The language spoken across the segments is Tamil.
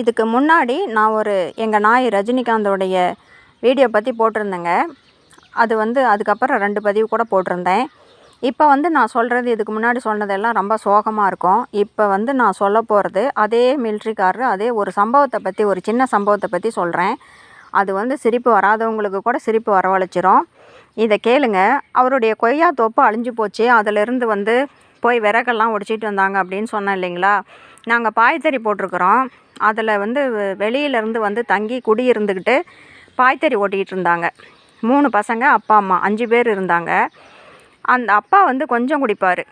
இதுக்கு முன்னாடி நான் ஒரு எங்கள் நாய் ரஜினிகாந்தோடைய வீடியோ பற்றி போட்டிருந்தேங்க. அது வந்து அதுக்கப்புறம் ரெண்டு பதிவு கூட போட்டிருந்தேன். இப்போ வந்து நான் சொல்கிறது இதுக்கு முன்னாடி சொன்னதெல்லாம் ரொம்ப சோகமாக இருக்கும். இப்போ வந்து நான் சொல்ல போகிறது அதே மிலிட்ரிக்காரர் அதே ஒரு சம்பவத்தை பற்றி ஒரு சின்ன சம்பவத்தை பற்றி சொல்கிறேன் அது வந்து சிரிப்பு வராதவங்களுக்கு கூட சிரிப்பு வரவழைச்சிரும். இதை கேளுங்க. அவருடைய கொய்யா தோப்பு அழிஞ்சு போச்சு. அதிலிருந்து வந்து போய் விறகெல்லாம் ஒடிச்சிட்டு வந்தாங்க அப்படின்னு சொன்னேன் இல்லைங்களா? நாங்கள் பாய்தறி போட்டிருக்குறோம். அதில் வந்து வெளியிலேருந்து வந்து தங்கி குடி இருந்துக்கிட்டு பாய்தறி ஓட்டிக்கிட்டு இருந்தாங்க. மூணு பசங்க அப்பா அம்மா அஞ்சு பேர் இருந்தாங்க. அந்த அப்பா வந்து கொஞ்சம் குடிப்பார்.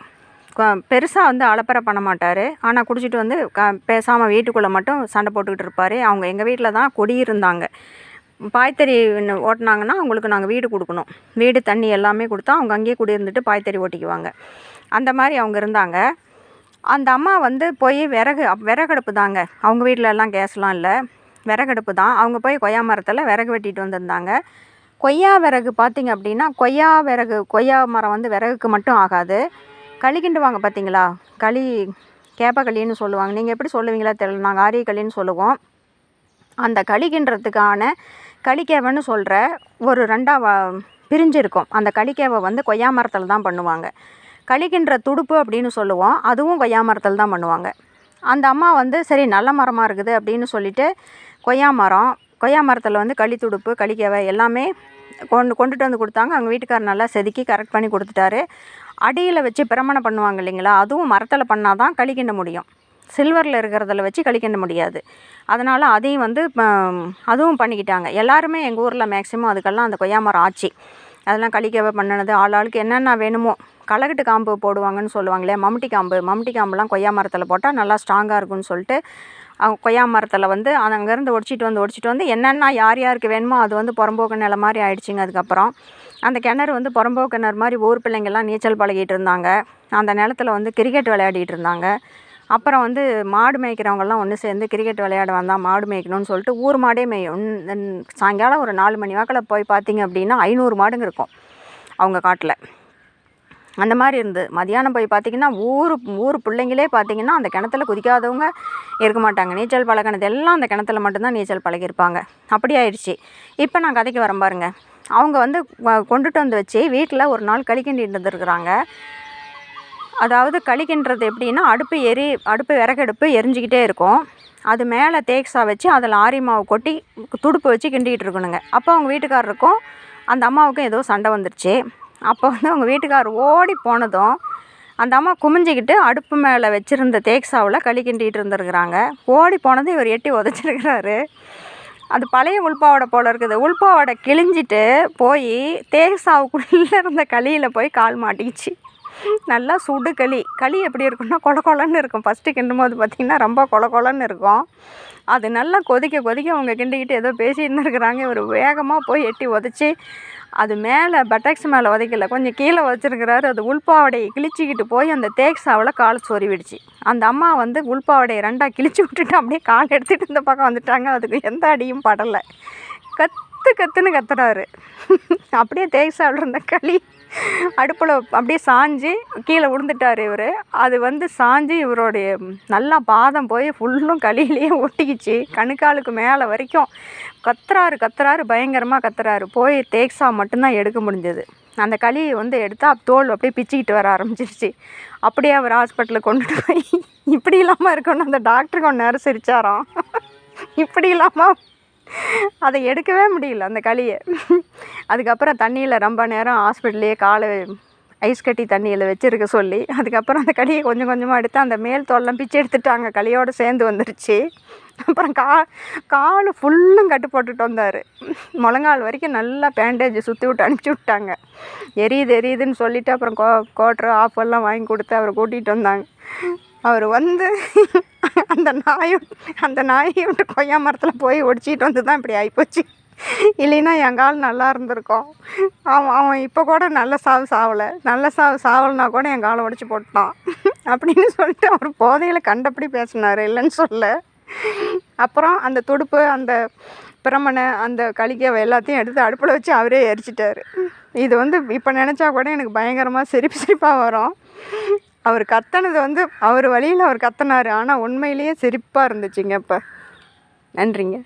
பெருசாக வந்து அலப்பறை பண்ண மாட்டார். ஆனால் குடிச்சிட்டு வந்து க பேசாமல் வீட்டுக்குள்ளே மட்டும் சண்டை போட்டுக்கிட்டு இருப்பார். அவங்க எங்கள் வீட்டில் தான் குடியிருந்தாங்க. பாய்த்தறி ஓட்டினாங்கன்னா அவங்களுக்கு நாங்கள் வீடு கொடுக்கணும். வீடு தண்ணி எல்லாமே கொடுத்தா அவங்க அங்கேயே குடியிருந்துட்டு பாய்த்தறி ஓட்டிக்குவாங்க. அந்த மாதிரி அவங்க இருந்தாங்க. அந்த அம்மா வந்து போய் விறகு அப் விறகடுப்பு தாங்க. அவங்க வீட்டிலலாம் கேஸ்லாம் இல்லை. விறகடுப்பு தான். அவங்க போய் கொய்யா மரத்தில் விறகு வெட்டிட்டு வந்திருந்தாங்க. கொய்யா விறகு பார்த்திங்க அப்படின்னா கொய்யா விறகு கொய்யா மரம் வந்து விறகுக்கு மட்டும் ஆகாது. களி கிண்டுவாங்க பார்த்தீங்களா களி கேப்பக்களின்னு சொல்லுவாங்க. நீங்கள் எப்படி சொல்லுவீங்களா தெரியல. நாங்கள் ஆரிய களின்னு சொல்லுவோம். அந்த களி கிண்டுறதுக்கான களிக்கேவைன்னு சொல்கிற ஒரு ரெண்டாக பிரிஞ்சு பிரிஞ்சிருக்கும். அந்த களிக்கேவை வந்து கொய்யா மரத்தில் தான் பண்ணுவாங்க. கழிக்கின்ற துடுப்பு அப்படின்னு சொல்லுவோம். அதுவும் கொய்யா மரத்தில் தான் பண்ணுவாங்க. அந்த அம்மா வந்து சரி நல்ல மரமாக இருக்குது அப்படின்னு சொல்லிட்டு கொய்யா மரம் கொய்யா மரத்தில் வந்து களி துடுப்பு களிக்கேவை எல்லாமே கொண்டு கொண்டுட்டு வந்து கொடுத்தாங்க. அவங்க வீட்டுக்காரர் நல்லா செதுக்கி கரெக்ட் பண்ணி கொடுத்துட்டாரு. அடியில் வச்சு பிரமணம் பண்ணுவாங்க இல்லைங்களா? அதுவும் மரத்தில் பண்ணால் தான் களி கிண்ட முடியும். சில்வரில் இருக்கிறதில் வச்சு களி கிண்ட முடியாது. அதனால் அதையும் வந்து அதுவும் பண்ணிக்கிட்டாங்க. எல்லாருமே எங்கள் ஊரில் மேக்ஸிமம் அதுக்கெல்லாம் அந்த கொய்யா மரம் ஆச்சு. அதெல்லாம் களிக்கவை பண்ணினது ஆள் ஆளுக்கு என்னென்ன வேணுமோ களகட்டு காம்பு போடுவாங்கன்னு சொல்லுவாங்களே மம்முட்டி காம்பு. மம்முட்டி காம்புலாம் கொய்யா மரத்தில் போட்டால் நல்லா ஸ்ட்ராங்காக இருக்கும்னு சொல்லிட்டு அவங்க கொய்யா மரத்தில் வந்து அங்கேருந்து ஒடிச்சிட்டு வந்து ஒடிச்சிட்டு வந்து என்னென்ன யார் யாருக்கு வேணுமோ அது வந்து புறம்போக்கு நில மாதிரி ஆயிடுச்சுங்க அதுக்கப்புறம். அந்த கிணறு வந்து புறம்போக்கு கிணறு மாதிரி ஊர் பிள்ளைங்கள்லாம் நீச்சல் பழகிட்டு இருந்தாங்க. அந்த நிலத்துல வந்து கிரிக்கெட் விளையாடிட்டு இருந்தாங்க. அப்புறம் வந்து மாடு மேய்க்கிறவங்கெல்லாம் ஒன்று சேர்ந்து கிரிக்கெட் விளையாட வந்தால் மாடு மேய்க்கணும்னு சொல்லிட்டு ஊர் மாடே மேயும். சாயங்காலம் ஒரு நாலு மணி வாக்கில் போய் பார்த்தீங்க அப்படின்னா ஐநூறு மாடுங்க இருக்கும் அவங்க காட்டில். அந்த மாதிரி இருந்தது மதியானம் போய் பார்த்திங்கன்னா ஊர் ஊர் பிள்ளைங்களே பார்த்திங்கன்னா அந்த கிணத்துல குதிக்காதவங்க இருக்க மாட்டாங்க. நீச்சல் பழகினது எல்லாம் அந்த கிணத்துல மட்டும்தான் நீச்சல் பழகியிருப்பாங்க. அப்படி ஆயிடுச்சு. இப்போ நான் கதைக்கு வரேன் பாருங்க. அவங்க வந்து கொண்டுட்டு வந்து வச்சு வீட்டில் ஒரு நாள் களி கிண்டிட்டு இருந்துருக்குறாங்க. அதாவது களி கிண்டுறது எப்படின்னா அடுப்பு எரி அடுப்பு விறகடுப்பு எரிஞ்சிக்கிட்டே இருக்கும். அது மேலே தேக்ஸா வச்சு அதில் ஆரி மாவு கொட்டி துடுப்பு வச்சு கிண்டிக்கிட்டு இருக்கணுங்க. அப்போ அவங்க வீட்டுக்காரருக்கும் அந்த அம்மாவுக்கும் ஏதோ சண்டை வந்துருச்சு. அப்போ வந்து அவங்க வீட்டுக்காரர் ஓடி போனதும் அந்த அம்மா குமிஞ்சிக்கிட்டு அடுப்பு மேலே வச்சுருந்த தேக்ஸாவில் களி கிண்டிகிட்டு இருந்துருக்குறாங்க. ஓடி போனது இவர் எட்டி உதச்சிருக்கிறாரு. அது பழைய உள்பாவடை போல் இருக்குது. உள்பாவடை கிழிஞ்சிட்டு போய் தேக்ஸாவுக்குள்ளே இருந்த களியில் போய் கால் மாட்டிக்கிச்சு. நல்லா சுடு களி. களி எப்படி இருக்கும்னா கொல கொலன்னு இருக்கும். ஃபஸ்ட்டு கிண்டும் போது பார்த்திங்கன்னா ரொம்ப கொல கொலன்னு இருக்கும். அது நல்லா கொதிக்க கொதிக்க அவங்க கிண்டிக்கிட்டு ஏதோ பேசின்னு இருக்கிறாங்க. இவர் வேகமாக போய் எட்டி உதச்சி அது மேலே பட்டக்ஸ் மேலே உதைக்கல. கொஞ்சம் கீழே வச்சுருக்கிறாரு அது உள்பாவடையை கிழிச்சிக்கிட்டு போய் அந்த தேக்ஸாவில் கால் சொறிவிடுச்சு. அந்த அம்மா வந்து உள்பாவடையை ரெண்டாக கிழிச்சு விட்டுட்டு அப்படியே கால் எடுத்துகிட்டு இந்த பக்கம் வந்துட்டாங்க. அதுக்கு எந்த அடியும் படலை. கத்து கத்துன்னு கத்துறாரு. அப்படியே தேக்ஸாவில் இருந்த களி. அடுப்பில் அப்படியே சாஞ்சு கீழே விழுந்துட்டார் இவர். அது வந்து சாஞ்சு இவருடைய நல்லா பாதம் போய் ஃபுல்லும் களியிலேயே ஒட்டிக்கிச்சு. கணுக்காலுக்கு மேலே வரைக்கும் கத்துறாரு கத்துறாரு பயங்கரமாக கத்துறாரு. போய் தேக்ஸா மட்டும்தான் எடுக்க முடிஞ்சது. அந்த களியை வந்து எடுத்தால் தோல் அப்படியே பிச்சுக்கிட்டு வர ஆரம்பிச்சிருச்சு. அப்படியே அவர் ஹாஸ்பிட்டலுக்கு கொண்டுட்டு போய் இப்படி இல்லாமல் இருக்கணும். அந்த டாக்டருக்கு ஒன்று நேரம் சிரிச்சாராம் இப்படி இல்லாமல் அதை எடுக்கவே முடியல அந்த களியை. அதுக்கப்புறம் தண்ணியில் ரொம்ப நேரம் ஹாஸ்பிட்டல்லையே காலை ஐஸ் கட்டி தண்ணியில் வச்சுருக்க சொல்லி அதுக்கப்புறம் அந்த களியை கொஞ்சம் கொஞ்சமாக எடுத்து அந்த மேல் தோல்லாம் பிச்சு எடுத்துட்டாங்க. களியோடு சேர்ந்து வந்துருச்சு. அப்புறம் கா கால் ஃபுல்லும் கட்டு போட்டுட்டு வந்தார். முழங்கால் வரைக்கும் நல்லா பேண்டேஜ் சுற்றி விட்டு அனுப்பிச்சி விட்டாங்க. எரியுது எரியுதுன்னு சொல்லிவிட்டு அப்புறம் கோ கோட்ரு ஆஃபெல்லாம் வாங்கி கொடுத்து அவரை கூட்டிகிட்டு வந்தாங்க. அவர் வந்து அந்த நாயும் அந்த நாயை விட்டு கொய்யா மரத்தில் போய் ஒடிச்சிட்டு வந்து தான் இப்படி ஆகிப்போச்சு இல்லைன்னா என் கால் நல்லா இருந்திருக்கும். அவன் அவன் இப்போ கூட நல்ல சாவு சாவலை. நல்ல சாவு சாவலைனா கூட என் காலை உடச்சி போட்டான். அப்படின்னு சொல்லிட்டு அவர் போதையில் கண்டபடி பேசினார். இல்லைன்னு சொல்ல அப்புறம் அந்த துடுப்பு அந்த பிரமனை அந்த களிக்கவை எல்லாத்தையும் எடுத்து அடுப்பில் வச்சு அவரே எரிச்சிட்டாரு. இது வந்து இப்போ நினச்சா கூட எனக்கு பயங்கரமாக சிரிப்பு சிரிப்பாக வரும். அவர் கத்துனது வந்து அவர் வழியில் அவர் கத்தினாரு. ஆனால் உண்மையிலேயே சிரிப்பாக இருந்துச்சுங்க இப்போ. நன்றிங்க.